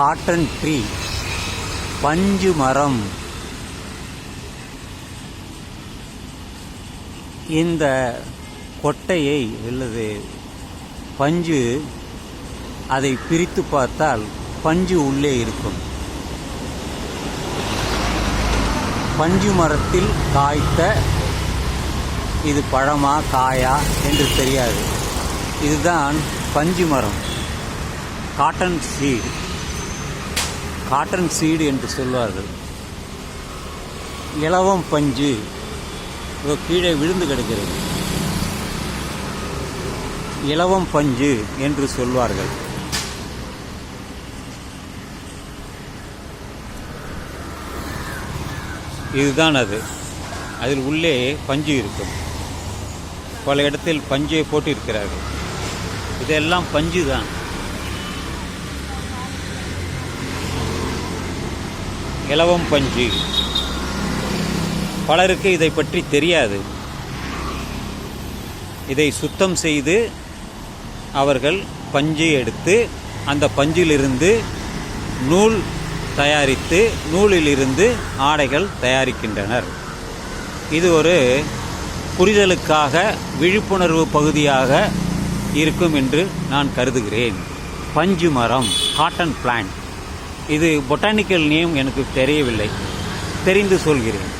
Cotton tree பஞ்சு மரம் இந்த கொட்டையை அல்லது பஞ்சு அதை பிரித்து பார்த்தால் பஞ்சு உள்ளே இருக்கும். பஞ்சு மரத்தில் காய்த்த இது பழமா காயா என்று தெரியாது. இதுதான் பஞ்சு மரம் காட்டன் சீடு காட்டன் சீடு என்று சொல்வார்கள். இலவம் பஞ்சு கீழே விழுந்து கிடக்கிறது. இலவம் பஞ்சு என்று சொல்வார்கள். இதுதான் அது. அதில் உள்ளே பஞ்சு இருக்கும். பல இடத்தில் பஞ்சை போட்டிருக்கிறார்கள். இதெல்லாம் பஞ்சு தான் இலவம் பஞ்சு. பலருக்கு இதை பற்றி தெரியாது. இதை சுத்தம் செய்து அவர்கள் பஞ்சை எடுத்து அந்த பஞ்சிலிருந்து நூல் தயாரித்து நூலிலிருந்து ஆடைகள் தயாரிக்கின்றனர். இது ஒரு புரிதலுக்காக விழிப்புணர்வு பகுதியாக இருக்கும் என்று நான் கருதுகிறேன். பஞ்சு மரம் காட்டன் பிளான்ட் இது பொட்டானிக்கல் நேம் எனக்கு தெரியவில்லை. தெரிந்து சொல்கிறேன்.